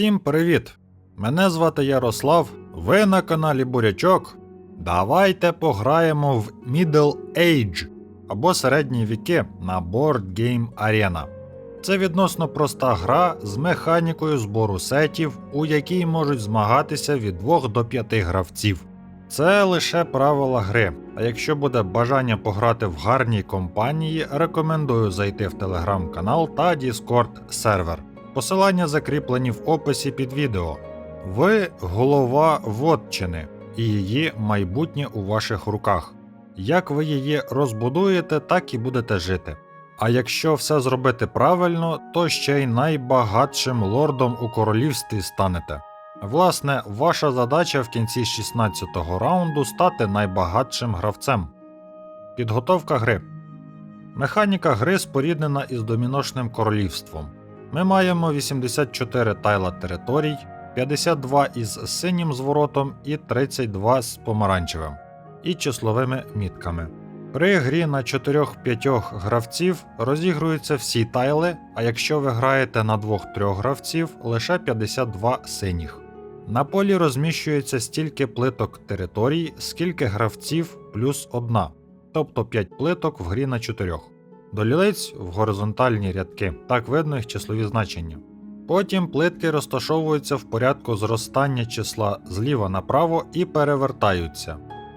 Всім привіт! Мене звати Ярослав, ви на каналі Бурячок. Давайте пограємо в Middle Age або середні віки на Board Game Arena. Це відносно проста гра з механікою збору сетів, у якій можуть змагатися від 2 до 5 гравців. Це лише правила гри. А якщо буде бажання пограти в гарній компанії, рекомендую зайти в телеграм-канал та Discord сервер. Посилання закріплені в описі під відео. Ви голова Вотчини, і її майбутнє у ваших руках. Як ви її розбудуєте, так і будете жити. А якщо все зробити правильно, то ще й найбагатшим лордом у королівстві станете. Власне, ваша задача в кінці 16-го раунду стати найбагатшим гравцем. Підготовка гри. Механіка гри споріднена із доміношним королівством. Ми маємо 84 тайла територій, 52 із синім зворотом і 32 з помаранчевим і числовими мітками. При грі на 4-5 гравців розігруються всі тайли, а якщо ви граєте на 2-3 гравців, лише 52 синіх. На полі розміщується стільки плиток територій, скільки гравців плюс одна, тобто 5 плиток в грі на 4. До лілиць в горизонтальні рядки, так видно їх числові значення. Потім плитки розташовуються в порядку зростання числа зліва направо і перевертаються.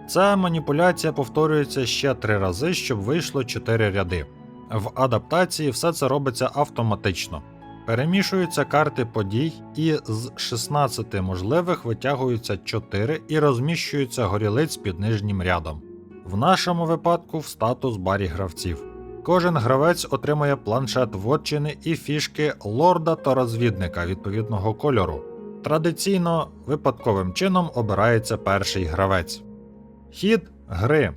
Ця маніпуляція повторюється ще три рази, щоб вийшло 4 ряди. В адаптації все це робиться автоматично. Перемішуються карти подій, і з 16 можливих витягуються 4 і розміщуються горілиць під нижнім рядом. В нашому випадку в статус барі гравців. Кожен гравець отримує планшет вотчини і фішки лорда та розвідника відповідного кольору. Традиційно випадковим чином обирається перший гравець. Хід гри.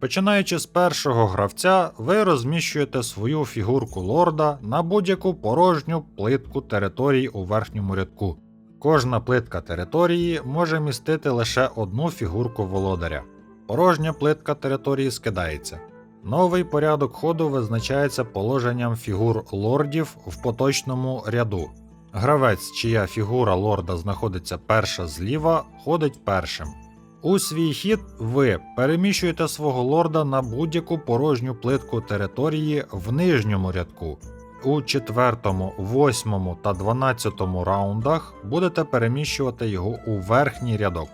Починаючи з першого гравця, ви розміщуєте свою фігурку лорда на будь-яку порожню плитку території у верхньому рядку. Кожна плитка території може містити лише одну фігурку володаря. Порожня плитка території скидається. Новий порядок ходу визначається положенням фігур лордів в поточному ряду. Гравець, чия фігура лорда знаходиться перша зліва, ходить першим. У свій хід ви переміщуєте свого лорда на будь-яку порожню плитку території в нижньому рядку. У 4, 8 та 12 раундах будете переміщувати його у верхній рядок.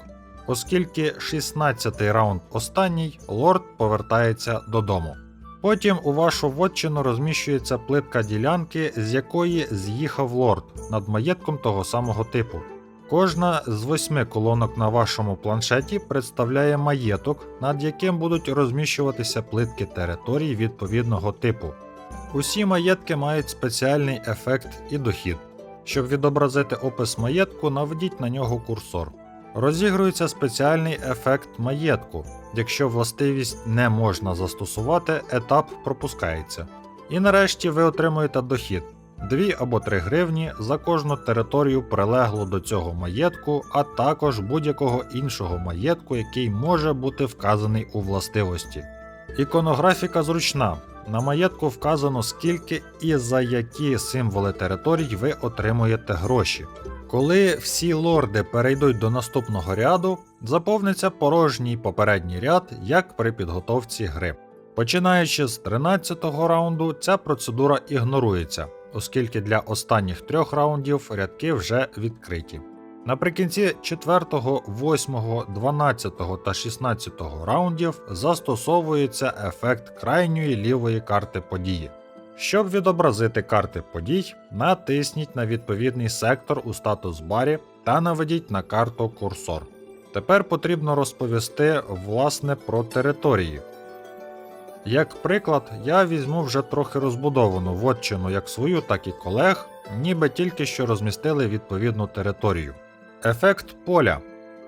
Оскільки 16-й раунд останній, лорд повертається додому. Потім у вашу вотчину розміщується плитка ділянки, з якої з'їхав лорд над маєтком того самого типу. Кожна з восьми колонок на вашому планшеті представляє маєток, над яким будуть розміщуватися плитки територій відповідного типу. Усі маєтки мають спеціальний ефект і дохід. Щоб відобразити опис маєтку, наведіть на нього курсор. Розігрується спеціальний ефект маєтку. Якщо властивість не можна застосувати, етап пропускається. І нарешті ви отримуєте дохід. 2 або 3 гривні за кожну територію прилеглу до цього маєтку, а також будь-якого іншого маєтку, який може бути вказаний у властивості. Іконографіка зручна. На маєтку вказано скільки і за які символи територій ви отримуєте гроші. Коли всі лорди перейдуть до наступного ряду, заповниться порожній попередній ряд, як при підготовці гри. Починаючи з 13-го раунду, ця процедура ігнорується, оскільки для останніх трьох раундів рядки вже відкриті. Наприкінці 4, 8, 12 та 16 раундів застосовується ефект крайньої лівої карти події. Щоб відобразити карти подій, натисніть на відповідний сектор у статус барі та наведіть на карту курсор. Тепер потрібно розповісти власне про території. Як приклад, я візьму вже трохи розбудовану вотчину як свою, так і колег, ніби тільки що розмістили відповідну територію. Ефект поля.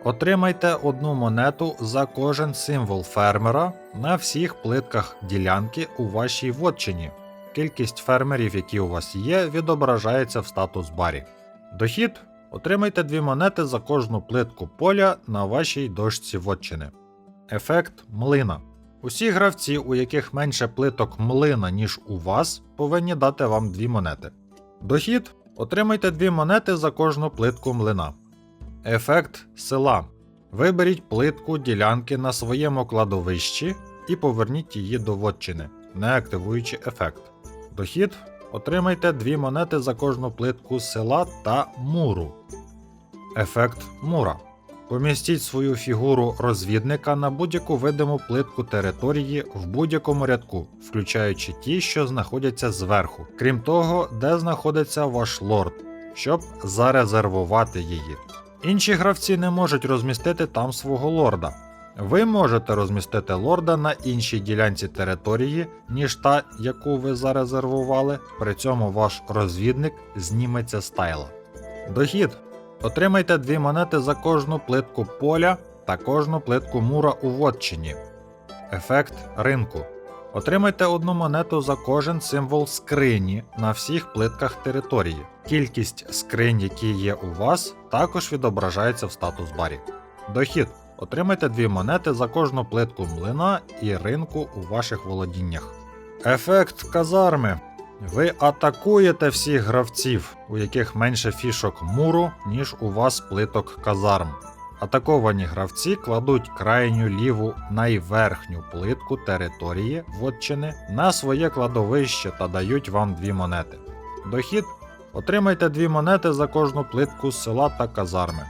Отримайте одну монету за кожен символ фермера на всіх плитках ділянки у вашій вотчині. Кількість фермерів, які у вас є, відображається в статус барі. Дохід отримайте дві монети за кожну плитку поля на вашій дошці вотчини. Ефект млина. Усі гравці, у яких менше плиток млина, ніж у вас, повинні дати вам дві монети. Дохід Отримайте дві монети за кожну плитку млина. Ефект села. Виберіть плитку ділянки на своєму кладовищі і поверніть її до вотчини, не активуючи ефект. Дохід. Отримайте дві монети за кожну плитку села та муру. Ефект мура. Помістіть свою фігуру розвідника на будь-яку видиму плитку території в будь-якому рядку, включаючи ті, що знаходяться зверху, крім того, де знаходиться ваш лорд, щоб зарезервувати її. Інші гравці не можуть розмістити там свого лорда. Ви можете розмістити лорда на іншій ділянці території, ніж та, яку ви зарезервували, при цьому ваш розвідник зніметься з тайла. Дохід. Отримайте дві монети за кожну плитку поля та кожну плитку мура у Вотчині. Ефект ринку. Отримайте одну монету за кожен символ скрині на всіх плитках території. Кількість скринь, які є у вас, також відображається в статус барі. Дохід. Отримайте дві монети за кожну плитку млина і ринку у ваших володіннях. Ефект казарми. Ви атакуєте всіх гравців, у яких менше фішок муру, ніж у вас плиток казарм. Атаковані гравці кладуть крайню ліву найверхню плитку території вотчини на своє кладовище та дають вам дві монети. Дохід отримайте дві монети за кожну плитку села та казарми.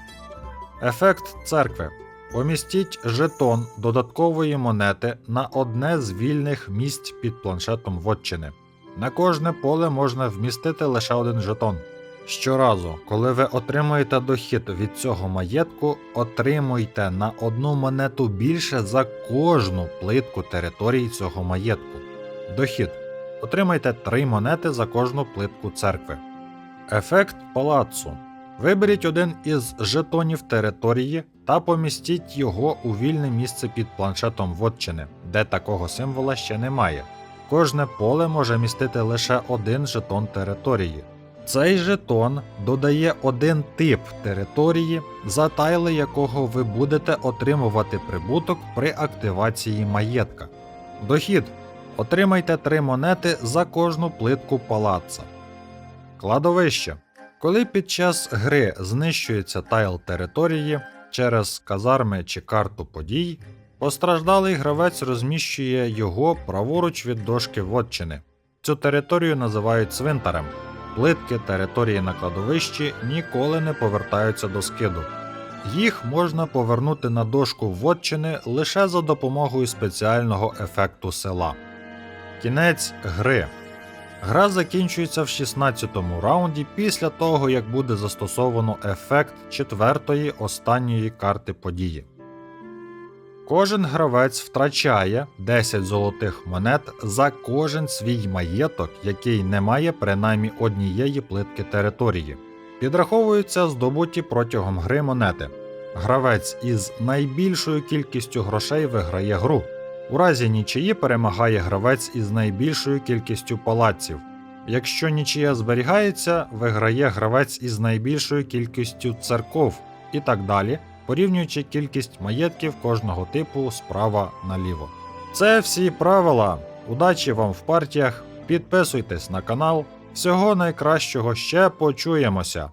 Ефект церкви. Помістіть жетон додаткової монети на одне з вільних місць під планшетом вотчини. На кожне поле можна вмістити лише один жетон. Щоразу, коли ви отримуєте дохід від цього маєтку, отримуйте на одну монету більше за кожну плитку території цього маєтку. Дохід. Отримайте 3 монети за кожну плитку церкви. Ефект палацу. Виберіть один із жетонів території та помістіть його у вільне місце під планшетом вотчини, де такого символа ще немає. Кожне поле може містити лише один жетон території. Цей жетон додає один тип території, за тайли якого ви будете отримувати прибуток при активації маєтка. Дохід. Отримайте 3 монети за кожну плитку палаца. Кладовище. Коли під час гри знищується тайл території через казарми чи карту подій, постраждалий гравець розміщує його праворуч від дошки вотчини. Цю територію називають цвинтарем. Плитки території на кладовищі ніколи не повертаються до скиду. Їх можна повернути на дошку вотчини лише за допомогою спеціального ефекту села. Кінець гри. Гра закінчується в 16-му раунді після того, як буде застосовано ефект четвертої останньої карти події. Кожен гравець втрачає 10 золотих монет за кожен свій маєток, який не має принаймні однієї плитки території. Підраховуються здобуті протягом гри монети. Гравець із найбільшою кількістю грошей виграє гру. У разі нічиї перемагає гравець із найбільшою кількістю палаців. Якщо нічия зберігається, виграє гравець із найбільшою кількістю церков і так далі, порівнюючи кількість маєтків кожного типу справа наліво. Це всі правила. Удачі вам в партіях. Підписуйтесь на канал. Всього найкращого ще почуємося.